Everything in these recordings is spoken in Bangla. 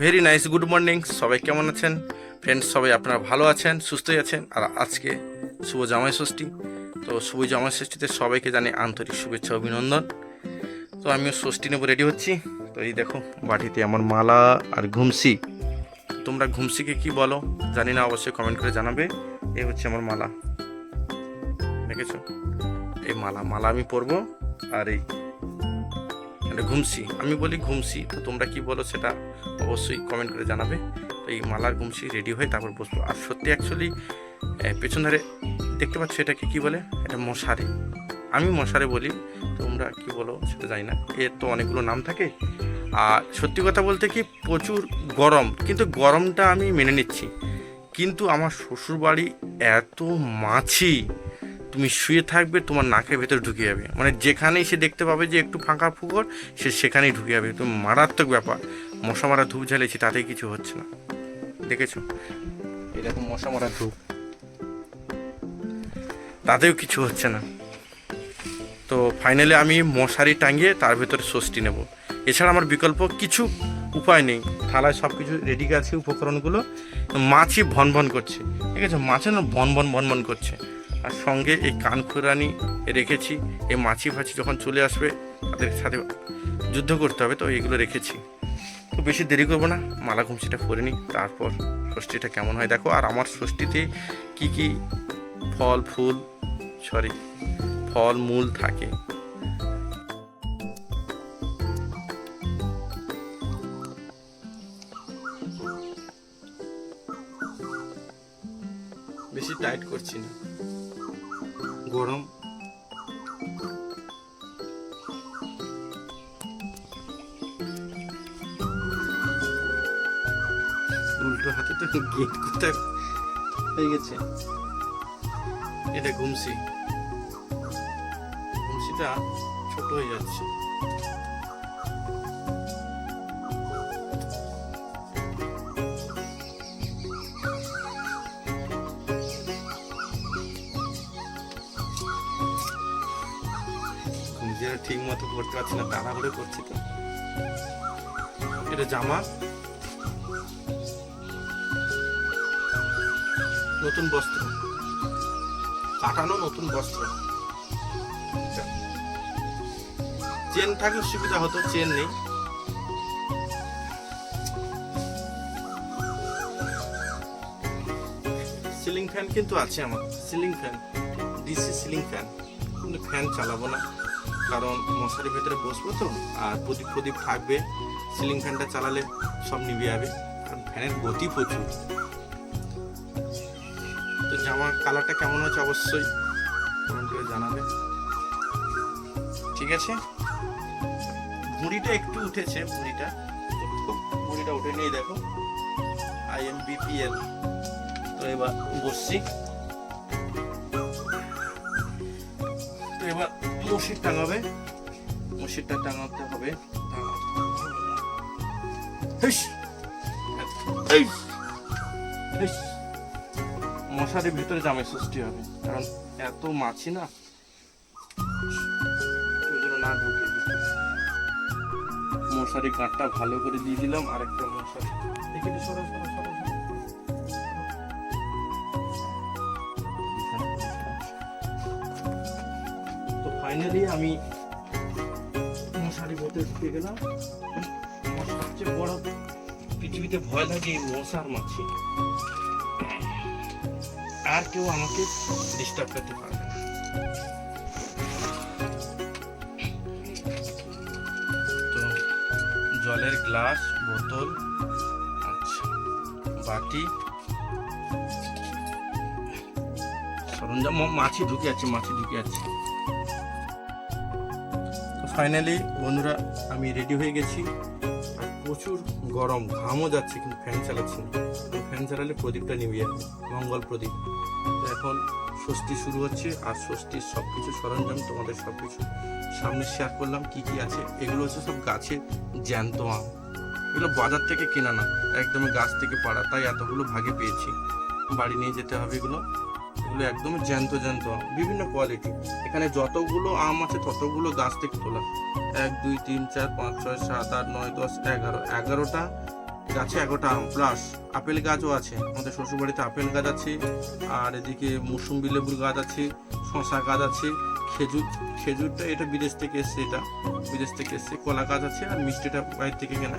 নাইস গুড মর্নিং সবাই কেমন আছেন? ফ্রেন্ডস সবাই আপনারা ভালো আছেন, সুস্থই আছেন? আর আজকে শুভ জামাই ষষ্ঠী। তো শুভ জামাই ষষ্ঠীতে সবাইকে জানি আন্তরিক শুভেচ্ছা, অভিনন্দন। তো আমিও ষষ্ঠী নেব রেডি হচ্ছি। তো এই দেখো, বাটিতে আমার মালা আর ঘুমসি। তোমরা ঘুমসিকে কি বলো? জানি না, অবশ্যই কমেন্ট করে জানাবে। এই হচ্ছে আমার মালা। দেখেছ? এই মালা মালা আমি পরবো। আর এই ঘুমসি। আমি বলি ঘুমসি, তো তোমরা কি বলো সেটা অবশ্যই কমেন্ট করে জানাবে। তো এই মালার ঘুমসি রেডি হয়ে তারপর বসবো। আর সত্যি অ্যাকচুয়ালি পেছন ধারে দেখতে পাচ্ছ এটাকে কি বলে? এটা মশারে। আমি মশারে বলি, তোমরা কি বলো সেটা জানি না। এর তো অনেকগুলো নাম থাকে। আর সত্যি কথা বলতে কি প্রচুর গরম, কিন্তু গরমটা আমি মেনে নিচ্ছি। কিন্তু আমার শ্বশুরবাড়ি এত মাছি। তুমি শুয়ে থাকবে, তোমার নাকের ভেতর ঢুকে যাবে। মানে যেখানেই সে দেখতে পাবে যে একটু ফাঁকা ফুকর, সে সেখানেই ঢুকে যাবে। তুমি মারাত্মক ব্যাপার। মশা মারা ধূপ জ্বালিয়েছি তাতেই কিছু হচ্ছে না। দেখেছ? এরকম মশা মারা ধূপ। তাতেও কিছু হচ্ছে না। তো ফাইনালি আমি মশারি টাঙিয়ে তার ভেতরে ষষ্ঠী নেব। এছাড়া আমার বিকল্প কিছু উপায় নেই। থালায় সব কিছু রেডি আছে উপকরণগুলো। মাছই ভন ভন করছে। ঠিক আছে মাছে না ভন ভন ভন ভন করছে। আর সঙ্গে এই কানখুরানি রেখেছি, এই মাছি ফাছি যখন চলে আসবে, তাদের সাথে যুদ্ধ করতে হবে, তো এইগুলো রেখেছি। তো বেশি দেরি করব না, মালা ঘুমসিটা করে নিই, তারপর ষষ্ঠীটা কেমন হয় দেখো। আর আমার ষষ্ঠীতে কি কি ফল, ফুল সরি ফল, মূল থাকে। বেশি টাইট করছি না। গরম। উল্টো হাতে তো গেট কোথায়? হয়ে গেছে। এটা ঘুমসি। ঘুমসিটা ছোট হয়ে যাচ্ছে। ঠিক মতো করতে পারছি না, তাড়াহুড়ো করছি তো। এটা জামা। নতুন বস্ত্র। কাটানো নতুন বস্ত্র। চেন থাকলে সুবিধা হতো, চেন নেই। সিলিং ফ্যান কিন্তু আছে আমার। Ceiling fan, DC ceiling fan. কিন্তু ফ্যান চালাবো না। কারণ মশারির ভেতরে বসবো তো, আর প্রদীপ প্রদীপ থাকবে সিলিং ফ্যানটা চালালে সব নিভে যাবে কারণ ফ্যানের গতি প্রচুর। তো জামার কালারটা কেমন হচ্ছে অবশ্যই জানাবে। ঠিক আছে? মুড়িটা একটু উঠেছে, মুড়িটা। ভুঁড়িটা উঠে নিয়ে দেখো আই এম বিপিএল তো এবার বসছি। মসির টাঙাবে। মসিরটা টাঙাতে হবে! মশারির ভিতরে জামাই সৃষ্টি হবে। কারণ এত মাছি না। মশারি কাঠটা ভালো করে দিয়ে দিলাম। আরেকটা মশারি। ফাইনালি আমি মশারি ভেতরে ঢুকে গেলাম। আমার সবচেয়ে বড় পৃথিবীতে ভয় লাগে এই মশার মাছি। আর কেউ আমাকে ডিস্টার্ব করতে তো জলের গ্লাস, বোতল আচ্ছা বাটি, সরঞ্জাম, মাছি ঢুকে আছে, মাছি ঢুকে আছে। ফাইনালি বন্ধুরা, আমি রেডি হয়ে গেছি। প্রচুর গরম, ঘামও যাচ্ছে, কিন্তু ফ্যান চালাচ্ছি না। ফ্যান চালালে প্রদীপটা নিভে যাবে মঙ্গল প্রদীপ। এখন ষষ্ঠী শুরু হচ্ছে, আর ষষ্ঠীর সব কিছু সরঞ্জাম তোমাদের সব কিছু সামনে শেয়ার করলাম, কি কি আছে। এগুলো হচ্ছে সব গাছের জ্যান্ত আম। এগুলো বাজার থেকে কেনা না, একদমই গাছ থেকে পাড়া, তাই এতগুলো ভাগে পেয়েছি। বাড়ি নিয়ে যেতে হবে এগুলো। এগুলো একদম জ্যান্ত জ্যান্ত, বিভিন্ন কোয়ালিটি এখানে যতগুলো আম আছে, ততগুলো গাছ থেকে তোলা। এক, দুই, তিন, চার, পাঁচ, ছয়, সাত, আট, নয়, দশ, এগারো। এগারোটা গাছে এগারোটা আম। প্লাস আপেল গাছও আছে। আমাদের শ্বশুরবাড়িতে আপেল গাছ আছে, আর এদিকে মৌসুম্বি লেবুর গাছ আছে শশা গাছ আছে। খেজুর খেজুরটা এটা বিদেশ থেকে এসছে এটা। বিদেশ থেকে এসছে কলা গাছ আছে আর মিষ্টিটা বাইরে থেকে কেনা।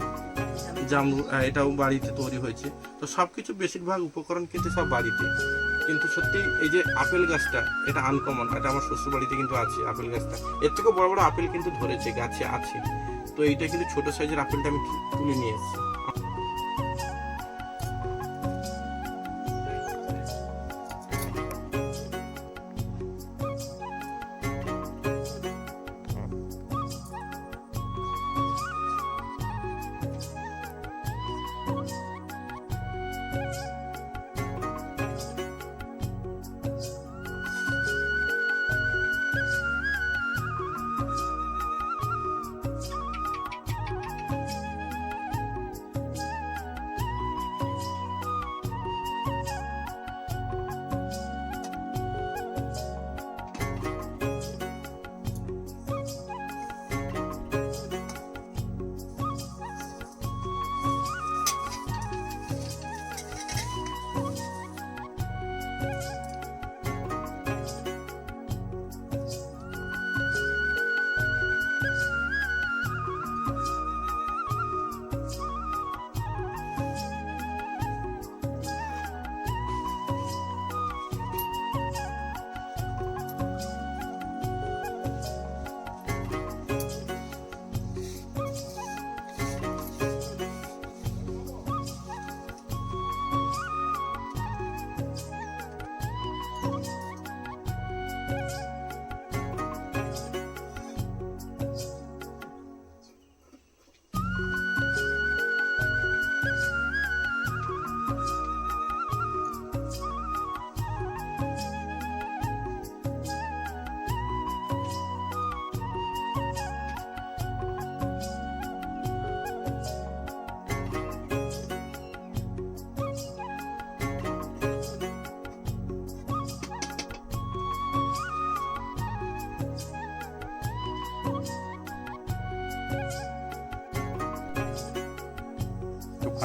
আহ, এটাও বাড়িতে তৈরি হয়েছে। তো সব কিছু বেশিরভাগ উপকরণ কিন্তু সব বাড়িতে। কিন্তু সত্যি এই যে আপেল গাছটা এটা আনকমন এটা আমার শ্বশুর বাড়িতে কিন্তু আছে আপেল গাছটা। এর থেকেও বড় বড় আপেল কিন্তু ধরেছে গাছে আছে। তো এইটা কিন্তু ছোট সাইজের আপেলটা আমি তুলে নিয়ে এসেছি।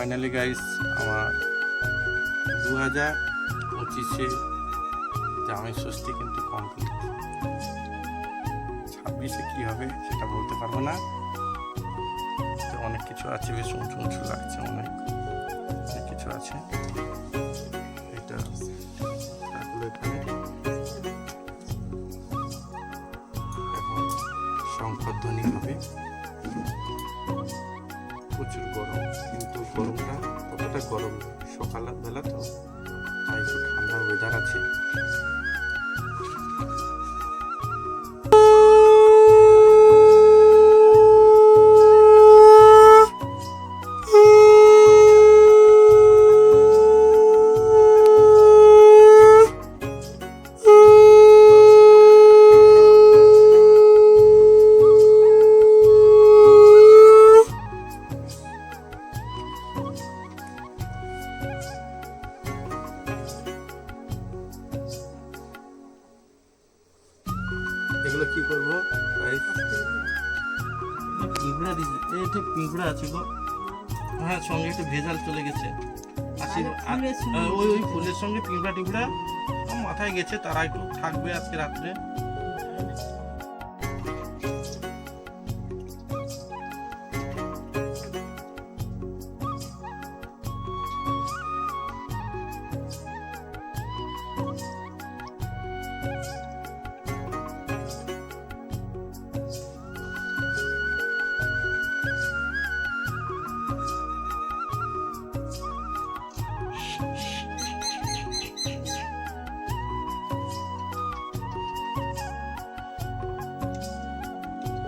ফাইনালি গাইস আমার দু হাজার পঁচিশে জামাই ষষ্ঠী কিন্তু কমপ্লিট ছাব্বিশে কী হবে সেটা বলতে পারব না। অনেক কিছু আছে, বেশ উঁচু উঁচু লাগছে, অনেক অনেক কিছু আছে। এটা শঙ্করধ্বনি হবে। প্রচুর গরম। গরমটা কতটা গরম? সকালবেলা সকাল তো তাই একটু ঠান্ডা ওয়েদার আছে। সব মাথায় গেছে তারা একটু থাকবে আজকে রাত্রে।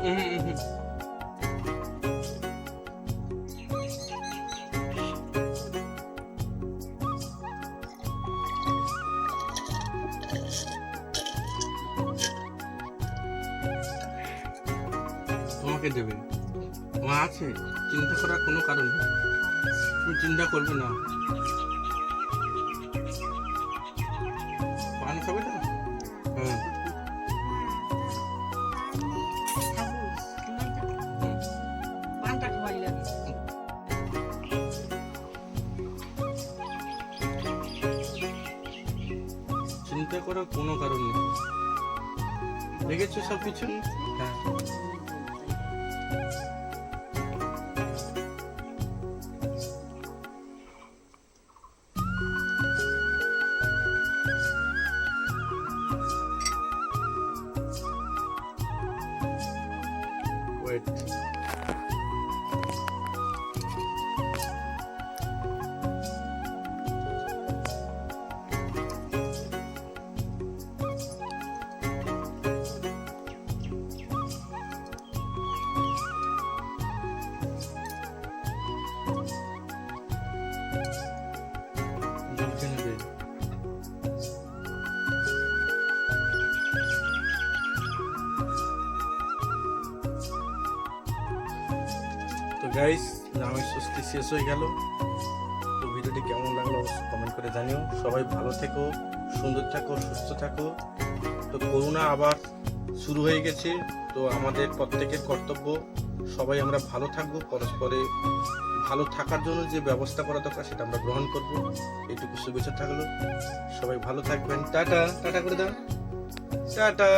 তোমাকে দেবে। মা আছে চিন্তা করার কোনো কারণ নেই। তুমি চিন্তা করবে না। করার কোনো কারণ নেই দেখেছ সব কিছু হ্যাঁ ওয়েট গাইস জামাই ষষ্ঠী শেষ হয়ে গেল। তো ভিডিওটি কেমন লাগল কমেন্ট করে জানিও। সবাই ভালো থেকো, সুন্দর থাকো, সুস্থ থাকো। তো করোনা আবার শুরু হয়ে গেছে। তো আমাদের প্রত্যেকের কর্তব্য, সবাই আমরা ভালো থাকব, পরস্পরে ভালো থাকার জন্য যে ব্যবস্থা করা দরকার সেটা আমরা গ্রহণ করব। এইটুকু শুভেচ্ছা থাকল। সবাই ভালো থাকবেন। টাটা টাটা করে দাও। টাটা।